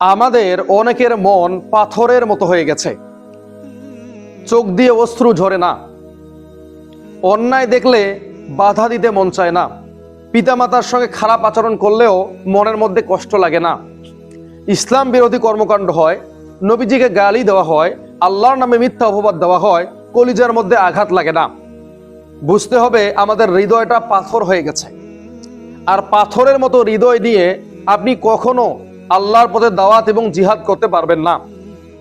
আমাদের অনেকের মন পাথরের মতো হয়ে গেছে। চোখ দিয়ে অশ্রু ঝরে না। অন্যায় দেখলে বাধা দিতে মন চায় না। পিতামাতার সঙ্গে খারাপ আচরণ করলেও মনের মধ্যে কষ্ট লাগে না। ইসলাম বিরোধী কর্মকাণ্ড হয়, নবীজিকে গালি দেওয়া হয়, আল্লাহর নামে মিথ্যা অপবাদ দেওয়া হয়, কলিজার মধ্যে আঘাত লাগে না। বুঝতে হবে আমাদের হৃদয়টা পাথর হয়ে গেছে। আর পাথরের মতো হৃদয় দিয়ে আপনি কখনো আল্লাহর পথে দাওয়াত এবং জিহাদ করতে পারবেন না।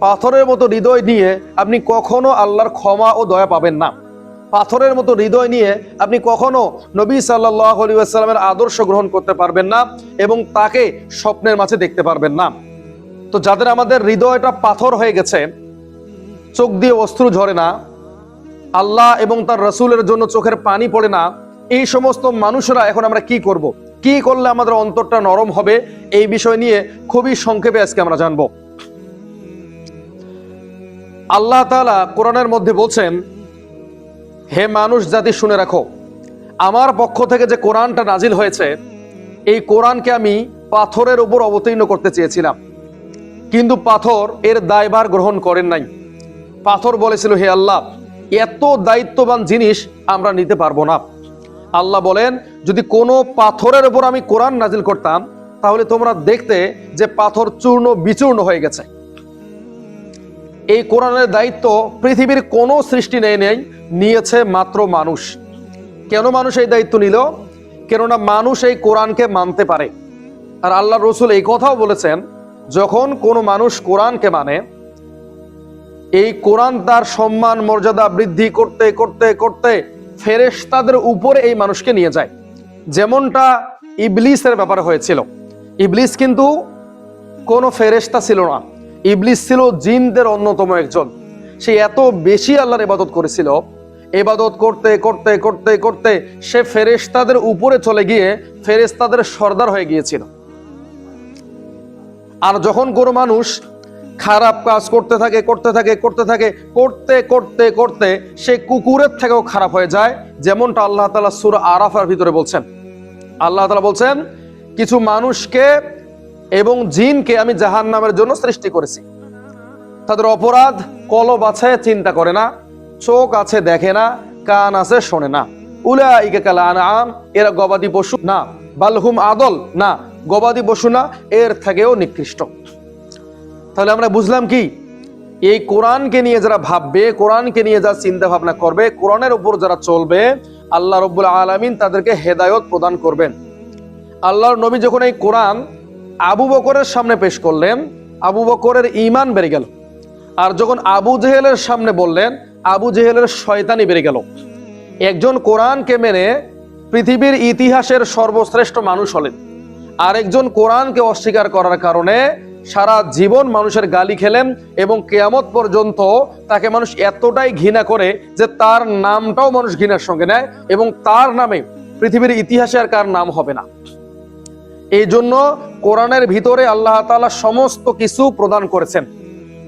পাথরের মতো হৃদয় নিয়ে আপনি কখনো আল্লাহর ক্ষমা ও দয়া পাবেন না। পাথরের মতো হৃদয় নিয়ে আপনি কখনো নবী সাল্লাহ আলী আদর্শ গ্রহণ করতে পারবেন না এবং তাকে স্বপ্নের মাঝে দেখতে পারবেন না। তো যাদের আমাদের হৃদয়টা পাথর হয়ে গেছে, চোখ দিয়ে অস্ত্র ঝরে না, আল্লাহ এবং তার রসুলের জন্য চোখের পানি পড়ে না, এই সমস্ত মানুষরা এখন আমরা কি করব। কি করলে আমাদের অন্তরটা নরম হবে এই বিষয় নিয়ে খুবই সংক্ষেপে আজকে আমরা জানব। আল্লাহ তালা কোরআনের মধ্যে বলছেন, হে মানুষ, জাতি শুনে রাখো, আমার পক্ষ থেকে যে কোরআনটা নাজিল হয়েছে, এই কোরআনকে আমি পাথরের উপর অবতীর্ণ করতে চেয়েছিলাম। কিন্তু পাথর এর দায়ভার গ্রহণ করেন নাই। পাথর বলেছিল, হে আল্লাহ, এত দায়িত্ববান জিনিস আমরা নিতে পারব না। আল্লাহ বলেন, যদি কোনো পাথরের উপর আমি কোরআন নাজিল করতাম, তাহলে তোমরা দেখতে যে পাথর চূর্ণ বিচূর্ণ হয়ে গেছে। এই কোরআনের দায়িত্ব পৃথিবীর কোনো সৃষ্টি নেই নেই, নিয়েছে মাত্র মানুষ। কেন মানুষ এই দায়িত্ব নিল? কেননা মানুষ এই কোরআনকে মানতে পারে। আর আল্লাহ রসুল এই কথাও বলেছেন, যখন কোনো মানুষ কোরআনকে মানে এই কোরআন তার সম্মান, মর্যাদা বৃদ্ধি করতে করতে করতে ফেরেশতাদের উপরে এই মানুষকে নিয়ে যায়। যেমনটা ইবলিসের ব্যাপারে হয়েছিল। ইবলিস কিন্তু কোনো ফেরেশতা ছিল না। ইবলিস ছিল জিনদের অন্যতম একজন। সে এত বেশি আল্লাহর ইবাদত করেছিল। এবাদত করতে করতে করতে করতে সে ফেরেশতাদের উপরে চলে গিয়ে ফেরেশতাদের সর্দার হয়ে গিয়েছিল। আর যখন কোনো মানুষ খারাপ কাজ করতে থাকে করতে থাকে করতে থাকে, করতে করতে করতে সে কুকুরের থেকেও খারাপ হয়ে যায়। যেমনটা আল্লাহ তালা সুর আরাফার ভিতরে বলছেন। আল্লাহ তালা বলছেন, কিছু মানুষকে এবং জিনকে আমি জাহান নামের জন্য সৃষ্টি করেছি। তাদের অপরাধ কলব আছে, চিন্তা করে না, চোখ আছে, দেখে না, কান আছে, শোনে না। উলা ইকে কালা এরা গবাদি পশু না বালহুম আদল না, গবাদি পশু না, এর থেকেও নিকৃষ্ট। তাহলে আমরা বুঝলাম কি? এই কোরআনকে নিয়ে যারা ভাববে, কোরআনকে নিয়ে যারা চিন্তা ভাবনা করবে, কোরআনের উপর যারা চলবে, আল্লাহ রব্বুল আলমিন তাদেরকে হেদায়ত প্রদান করবেন। আল্লাহর নবী যখন এই কোরআন আবু বকরের সামনে পেশ করলেন, আবু বকরের ইমান বেড়ে গেল। আর যখন আবু জেহেলের সামনে বললেন, আবু জেহেলের শয়তানি বেড়ে গেল। একজন কোরআনকে মেনে পৃথিবীর ইতিহাসের সর্বশ্রেষ্ঠ মানুষ হলেন। আরেকজন কোরআনকে অস্বীকার করার কারণে সারা জীবন মানুষের গালি খেলেন এবং কেয়ামত পর্যন্ত তাকে মানুষ এতটাই ঘৃণা করে যে তার নামটাও মানুষ ঘৃণার সঙ্গে নেয় এবং তার নামে পৃথিবীর ইতিহাসে আর কার নাম হবে না। এই জন্য কোরআনের ভিতরে আল্লাহ তাআলা সমস্ত কিছু প্রদান করেছেন।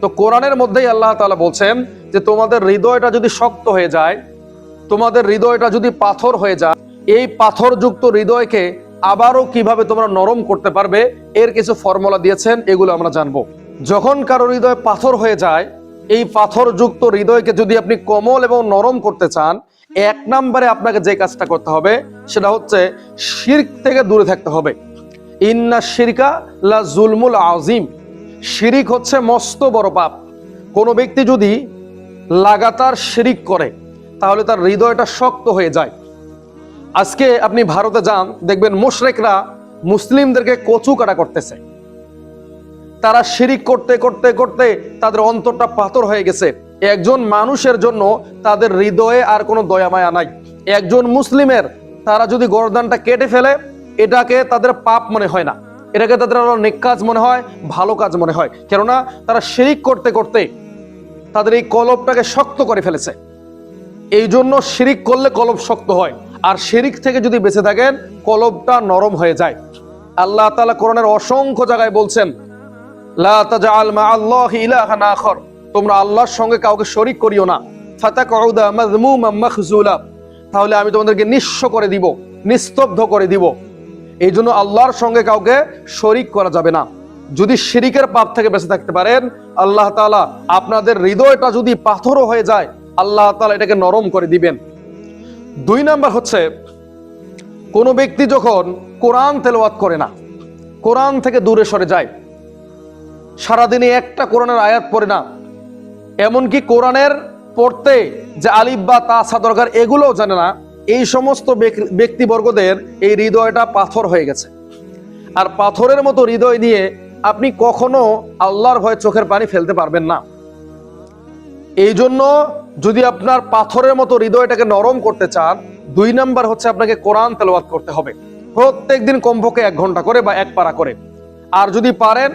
তো কোরআনের মধ্যেই আল্লাহ তাআলা বলছেন যে তোমাদের হৃদয়টা যদি শক্ত হয়ে যায়, তোমাদের হৃদয়টা যদি পাথর হয়ে যায়, এই পাথরযুক্ত হৃদয়কে আবারও কীভাবে তোমরা নরম করতে পারবে এর কিছু ফর্মুলা দিয়েছেন, এগুলো আমরা জানব। যখন কারও হৃদয় পাথর হয়ে যায়, এই পাথরযুক্ত হৃদয়কে যদি আপনি কোমল এবং নরম করতে চান, এক নম্বরে আপনাকে যে কাজটা করতে হবে, সেটা হচ্ছে শির্ক থেকে দূরে থাকতে হবে। ইন্না শিরকা লা জুলমুল আজিম শিরিক হচ্ছে মস্ত বড় পাপ। কোনো ব্যক্তি যদি লাগাতার শিরিক করে, তাহলে তার হৃদয়টা শক্ত হয়ে যায়। আজকে আপনি ভারতে যান, দেখবেন মুশরেকরা মুসলিমদেরকে কচু কাটা করতেছে। তারা শিরিক করতে করতে করতে তাদের অন্তরটা পাথর হয়ে গেছে। একজন মানুষের জন্য তাদের হৃদয়ে আর কোনো দয়া মায়া নাই। একজন মুসলিমের তারা যদি গরদানটা কেটে ফেলে, এটাকে তাদের পাপ মনে হয় না। এটাকে তাদের আরও নেক কাজ মনে হয়, ভালো কাজ মনে হয়। কেননা তারা শিরিক করতে করতে তাদের এই কলবটাকে শক্ত করে ফেলেছে। এই জন্য শিরিক করলে কলব শক্ত হয়। আর শিরিক থেকে যদি বেঁচে থাকেন, কলবটা নরম হয়ে যায়। আল্লাহ তাআলা কোরআনের অসংখ্য জায়গায় বলছেন তোমরা আল্লাহর সঙ্গে কাউকে শরীক করিও না। তাহলে আমি তোমাদেরকে নিঃস্ব করে দিব, নিস্তব্ধ করে দিব। এই জন্য আল্লাহর সঙ্গে কাউকে শরিক করা যাবে না। যদি শিরিকের পাপ থেকে বেঁচে থাকতে পারেন, আল্লাহ তাআলা আপনাদের হৃদয়টা যদি পাথরও হয়ে যায়, আল্লাহ তাআলা এটাকে নরম করে দিবেন। দুই নাম্বার হচ্ছে, কোন ব্যক্তি যখন কোরআন তেলাওয়াত করে না, কোরআন থেকে দূরে সরে যায়, সারাদিনে একটা কোরআনের আয়াত পড়ে না, এমনকি কোরআনের পড়তে যে আলিফ বা তাসা দরকার এগুলোও জানে না, এই সমস্ত ব্যক- ব্যক্তিবর্গদের এই হৃদয়টা পাথর হয়ে গেছে। আর পাথরের মতো হৃদয় নিয়ে আপনি কখনো আল্লাহর ভয়ে চোখের পানি ফেলতে পারবেন না। এই জন্য যদি আপনার পাথরের মতো হৃদয়টাকে নরম করতে চান, দুই নাম্বার হচ্ছে আপনাকে কোরআন তেলাওয়াত করতে হবে। প্রত্যেক দিন কমপক্ষে এক ঘণ্টা করে বা এক পারা করে। আর যদি পারেন